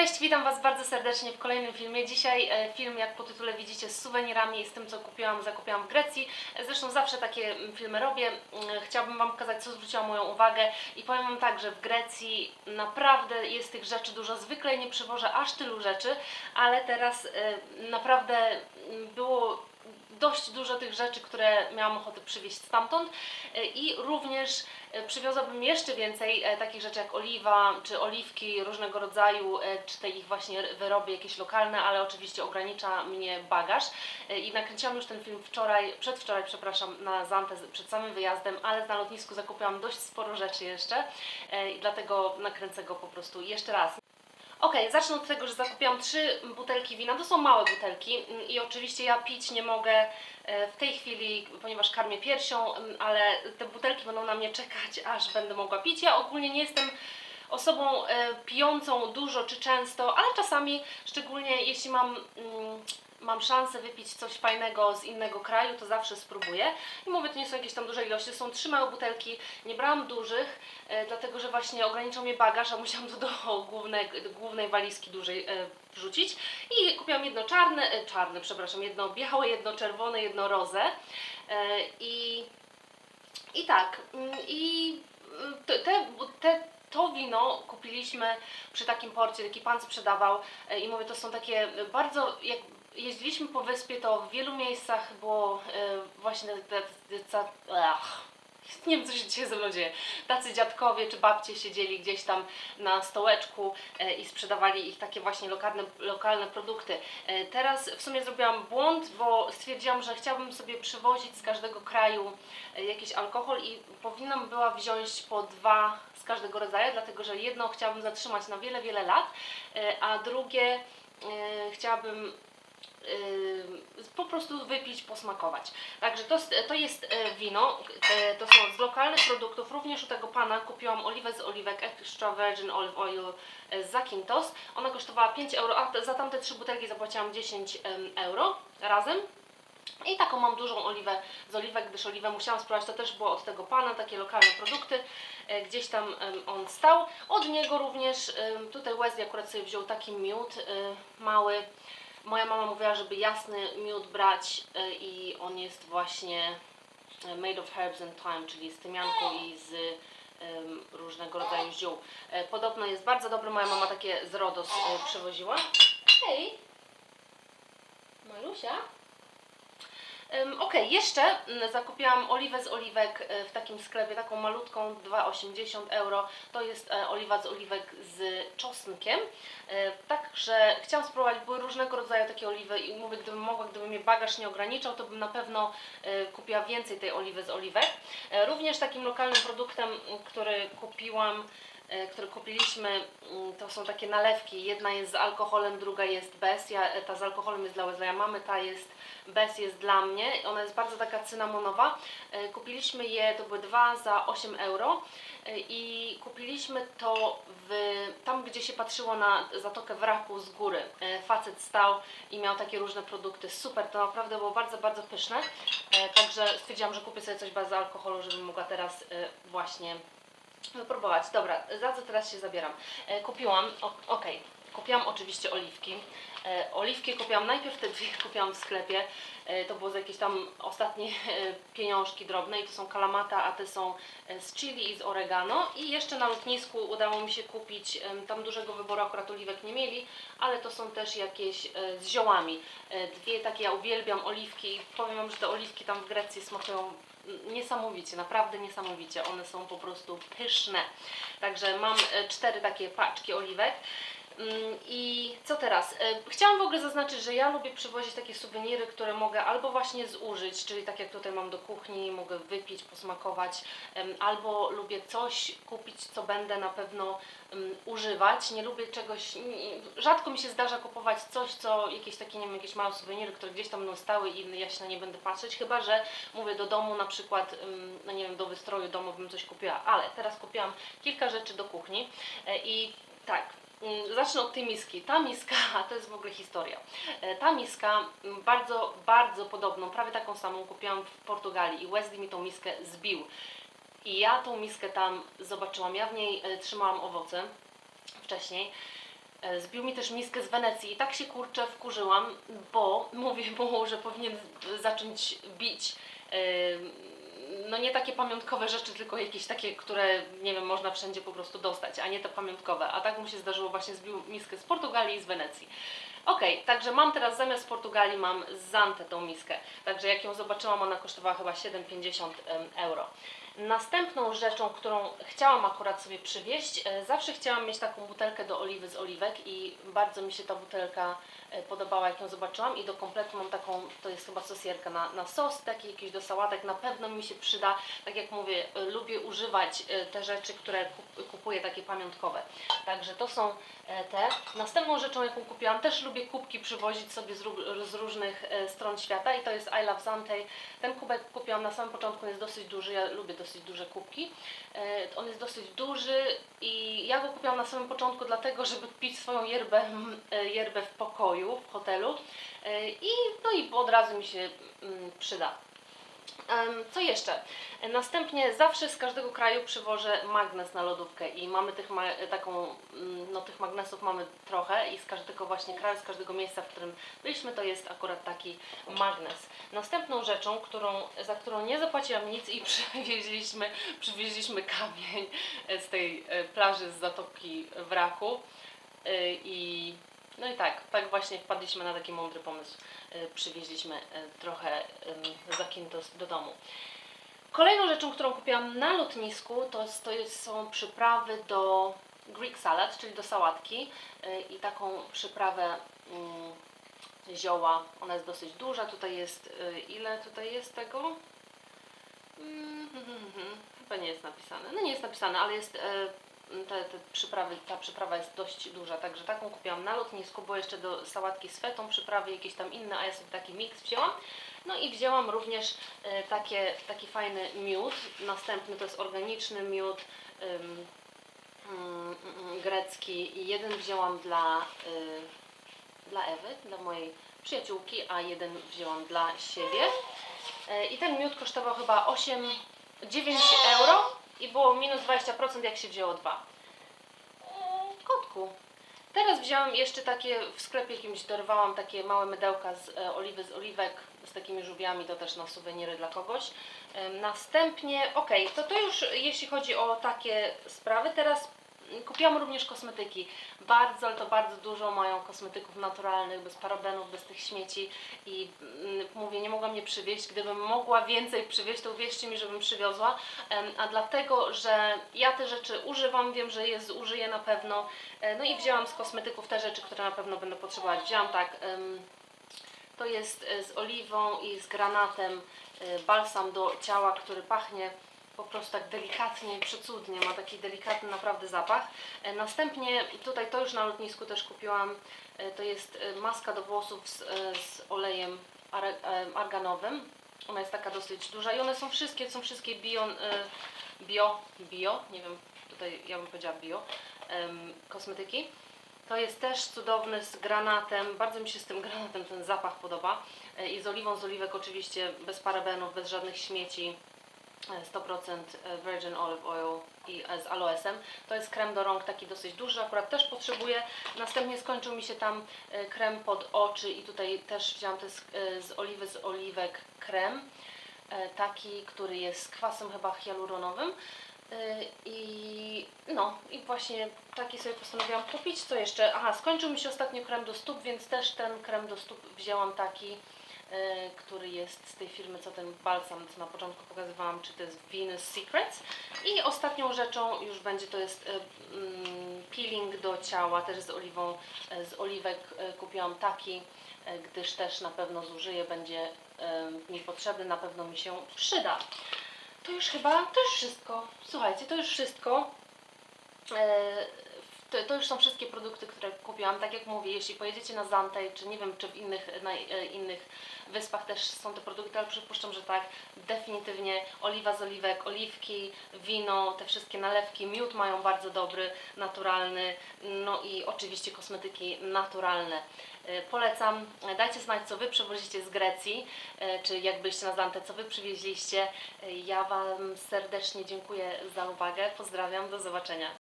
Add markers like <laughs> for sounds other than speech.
Cześć, witam Was bardzo serdecznie w kolejnym filmie. Dzisiaj e, film, jak po tytule widzicie, z suwenirami i z tym, co kupiłam, zakupiłam w Grecji. Zresztą zawsze takie mm, filmy robię. Mm, Chciałabym Wam pokazać, co zwróciło moją uwagę i powiem Wam tak, że w Grecji naprawdę jest tych rzeczy dużo. Zwykle nie przywożę aż tylu rzeczy, ale teraz e, naprawdę mm, było dość dużo tych rzeczy, które miałam ochotę przywieźć stamtąd E, i również e, przywiozłabym jeszcze więcej e, takich rzeczy jak oliwa, czy oliwki różnego rodzaju, czy te ich właśnie wyroby jakieś lokalne, ale oczywiście ogranicza mnie bagaż i nakręciłam już ten film wczoraj, przedwczoraj przepraszam, na Zantę przed samym wyjazdem, ale na lotnisku zakupiłam dość sporo rzeczy jeszcze i dlatego nakręcę go po prostu jeszcze raz. Okej, zacznę od tego, że zakupiłam trzy butelki wina. To są małe butelki mm, i oczywiście ja pić nie mogę e, w tej chwili, ponieważ karmię piersią, mm, ale te butelki będą na mnie czekać, <laughs> aż będę mogła pić. Ja ogólnie nie jestem osobą e, pijącą dużo czy często, ale czasami, szczególnie jeśli mam, mm, mam szansę wypić coś fajnego z innego kraju, to zawsze spróbuję. I mówię, to nie są jakieś tam duże ilości, są trzy małe butelki. Nie brałam dużych, e, dlatego że właśnie ograniczał mnie bagaż, a musiałam to do <laughs> głównej, głównej walizki dużej e, wrzucić. I kupiłam jedno czarne, e, czarne, przepraszam, jedno białe, jedno czerwone, jedno roze. E, I, i tak, mm, i mm, te, te, te, to wino kupiliśmy przy takim porcie, taki pan sprzedawał e, i mówię, to są takie bardzo, jak jeździliśmy po wyspie, to w wielu miejscach było e, właśnie nie wiem, co się dzisiaj ze mną dzieje. Tacy dziadkowie czy babcie siedzieli gdzieś tam na stołeczku e, i sprzedawali ich takie właśnie lokalne, lokalne produkty. E, Teraz w sumie zrobiłam błąd, bo stwierdziłam, że chciałabym sobie przywozić z każdego kraju jakiś alkohol i powinnam była wziąć po dwa z każdego rodzaju, dlatego że jedno chciałabym zatrzymać na wiele, wiele lat, a drugie chciałabym po prostu wypić, posmakować. Także to, to jest e, wino, e, to są z lokalnych produktów. Również u tego pana kupiłam oliwę z oliwek Extra Virgin Olive Oil e, z Zakynthos. Ona kosztowała 5 euro, a za tamte trzy butelki zapłaciłam 10 em, euro razem. I taką mam dużą oliwę z oliwek, gdyż oliwę musiałam spróbować, to też było od tego pana, takie lokalne produkty. Gdzieś tam on stał. Od niego również, tutaj Wesley akurat sobie wziął taki miód mały. Moja mama mówiła, żeby jasny miód brać e, i on jest właśnie e, made of herbs and thyme, czyli z tymianką i z em, różnego rodzaju ziół. E, Podobno jest bardzo dobry, moja mama takie z Rodos przywoziła. Hej! Malusia? Okej, jeszcze mm, zakupiłam oliwę z oliwek e, w takim sklepie, taką malutką, 2,80 euro. To jest e, oliwa z oliwek z czosnkiem. E, Także chciałam spróbować, były różnego rodzaju takie oliwy i mówię, gdybym mogła, gdyby mnie bagaż nie ograniczał, to bym na pewno kupiła więcej tej oliwy z oliwek. Również takim lokalnym produktem, który kupiłam, e, który kupiliśmy, mm, to są takie nalewki. Jedna jest z alkoholem, druga jest bez. Ja, e, ta z alkoholem jest dla Wesley'a mamy, ta jest bez jest dla mnie. Ona jest bardzo taka cynamonowa. E, Kupiliśmy je, to były dwa za 8 euro i kupiliśmy to w, tam, gdzie się patrzyło na Zatokę Wraku z góry. Facet stał i miał takie różne produkty. Super, to naprawdę było bardzo, bardzo pyszne. Także stwierdziłam, że kupię sobie coś bez alkoholu, żebym mogła teraz właśnie wypróbować. Dobra, za co teraz się zabieram? E, kupiłam, o- okej, kupiłam oczywiście oliwki. E, oliwki kupiłam, najpierw te dwie <laughs> kupiłam w sklepie. E, to było za jakieś tam ostatnie pieniążki drobne i to są kalamata, a te są z chili i z oregano. I jeszcze na lotnisku udało mi się kupić, tam dużego wyboru akurat oliwek nie mieli, ale to są też jakieś z ziołami. Dwie takie, ja uwielbiam oliwki i powiem Wam, że te oliwki tam w Grecji smakują niesamowicie, naprawdę niesamowicie. One są po prostu pyszne. Także mam e, cztery takie paczki oliwek. Mm, I co teraz? E, Chciałam w ogóle zaznaczyć, że ja lubię przywozić takie suweniry, które mogę albo właśnie zużyć, czyli tak jak tutaj mam do kuchni, mogę wypić, posmakować, albo lubię coś kupić, co będę na pewno używać. Nie lubię czegoś, rzadko mi się zdarza kupować coś, co jakieś takie, nie wiem, jakieś małe suweniry, które gdzieś tam będą stały i ja się na nie będę patrzeć, chyba że mówię do domu na przykład, no nie wiem, do wystroju domu bym coś kupiła, ale teraz kupiłam kilka rzeczy do kuchni e, i tak, Zacznę od tej miski. Ta miska, <laughs> to jest w ogóle historia. E, Ta miska, mm, bardzo, bardzo podobną, prawie taką samą kupiłam w Portugalii i Wesley mi tą miskę zbił. I ja tą miskę tam zobaczyłam. Ja w niej e, trzymałam owoce wcześniej E, Zbił mi też miskę z Wenecji i tak się kurczę wkurzyłam, bo <laughs> mówię mu, że powinien zacząć bić no nie takie pamiątkowe rzeczy, tylko jakieś takie, które nie wiem, można wszędzie po prostu dostać, a nie te pamiątkowe. A tak mu się zdarzyło, właśnie zbił miskę z Portugalii i z Wenecji. Okej, także mam teraz zamiast Portugalii mam z Zante tą miskę. Także jak ją zobaczyłam, ona kosztowała chyba 7,50 em, euro. Następną rzeczą, którą chciałam akurat sobie przywieźć, e, zawsze chciałam mieć taką butelkę do oliwy z oliwek i bardzo mi się ta butelka podobała, jak ją zobaczyłam i do kompletu mam taką, to jest chyba sosierka na, na sos, taki jakiś do sałatek, na pewno mi się przyda, tak jak mówię, e, lubię używać e, te rzeczy, które kup, kupuję, takie pamiątkowe. Także to są e, te. Następną rzeczą, jaką kupiłam, też lubię kubki przywozić sobie z, z różnych e, stron świata i to jest I Love Zante. Ten kubek kupiłam na samym początku, jest dosyć duży, ja lubię dosyć duże kubki. E, On jest dosyć duży i ja go kupiłam na samym początku dlatego, żeby pić swoją yerbę, <laughs> e, yerbę w pokoju, w hotelu E, i no i od razu mi się mm, przyda. Co jeszcze? Następnie zawsze z każdego kraju przywożę magnes na lodówkę i mamy tych ma- taką, mm, no tych magnesów mamy trochę i z każdego właśnie kraju, z każdego miejsca, w którym byliśmy, to jest akurat taki magnes. Następną rzeczą, którą, za którą nie zapłaciłam nic i <laughs> przywieźliśmy, przywieźliśmy kamień z tej e, plaży z Zatoki Wraku E, i no i tak, tak właśnie wpadliśmy na taki mądry pomysł. E, Przywieźliśmy e, trochę zakin do, do domu. Kolejną rzeczą, którą kupiłam na lotnisku, to, to są przyprawy do Greek salad, czyli do sałatki e, i taką przyprawę zioła. Ona jest dosyć duża. Tutaj jest, ile tutaj jest tego? Mm. <laughs> Chyba nie jest napisane. No nie jest napisane, ale jest te, te przyprawy, ta przyprawa jest dość duża, także taką kupiłam na lotnisku, bo jeszcze do sałatki z fetą przyprawy jakieś tam inne, a ja sobie taki miks wzięłam. No i wzięłam również e, takie, taki fajny miód, następny to jest organiczny miód mm, mm, grecki i jeden wzięłam dla, y, dla Ewy, dla mojej przyjaciółki, a jeden wzięłam dla siebie. E, I ten miód kosztował chyba 8, 9 euro i było minus 20% jak się wzięło dwa. Kotku. Teraz wziąłem jeszcze takie, w sklepie jakimś dorwałam takie małe mydełka z e, oliwy z oliwek z takimi żółwiami, to też na suweniry dla kogoś. Następnie, okej, to to już jeśli chodzi o takie sprawy. Teraz mm, kupiłam również kosmetyki. Bardzo, ale to bardzo dużo mają kosmetyków naturalnych, bez parabenów, bez tych śmieci i mm, mówię, nie mogłam nie przywieźć. Gdybym mogła więcej przywieźć, to uwierzcie mi, żebym przywiozła. A dlatego, że ja te rzeczy używam, wiem, że je zużyję na pewno. E, No i wzięłam z kosmetyków te rzeczy, które na pewno będę potrzebować. Wzięłam tak, to jest e, z oliwą i z granatem e, balsam do ciała, który pachnie po prostu tak delikatnie przecudnie, ma taki delikatny naprawdę zapach. E, Następnie tutaj to już na lotnisku też kupiłam, e, to jest e, maska do włosów z, z olejem ar- arganowym. Ona jest taka dosyć duża i one są wszystkie, są wszystkie bio, bio, bio, nie wiem, tutaj ja bym powiedziała bio, kosmetyki. To jest też cudowny z granatem. Bardzo mi się z tym <laughs> granatem ten zapach podoba. I z oliwą z oliwek oczywiście bez parabenów, bez żadnych śmieci. E, 100% virgin olive oil i e, z aloesem. To jest krem do rąk taki dosyć duży, akurat też potrzebuję. Następnie skończył mi się tam e, krem pod oczy i tutaj też wziąłam to z, e, oliwy z oliwek krem. E, Taki, który jest kwasem chyba hialuronowym. E, I no, i właśnie taki sobie postanowiłam kupić. Co jeszcze? Aha, skończył mi się ostatnio krem do stóp, więc też ten krem do stóp wzięłam taki, e, który jest z tej firmy, co ten balsam, co na początku pokazywałam, czy to jest Venus Secrets. I ostatnią rzeczą już będzie to jest e, mm, peeling do ciała, też z oliwą, e, z oliwek e, kupiłam taki, e, gdyż też na pewno zużyję, będzie e, mi potrzebny, na pewno mi się przyda. To już chyba, to już wszystko. Słuchajcie, to już wszystko. To, to już są wszystkie produkty, które kupiłam. Tak jak mówię, jeśli pojedziecie na Zantej, czy nie wiem, czy w innych, na e, innych wyspach też są te produkty, ale przypuszczam, że tak. Definitywnie oliwa z oliwek, oliwki, wino, te wszystkie nalewki, miód mają bardzo dobry, naturalny, no i oczywiście kosmetyki naturalne. E, Polecam, E, dajcie znać, co Wy przywozicie z Grecji, czy jak byliście na Zantę, co Wy przywieźliście. Ja Wam serdecznie dziękuję za uwagę, pozdrawiam, do zobaczenia.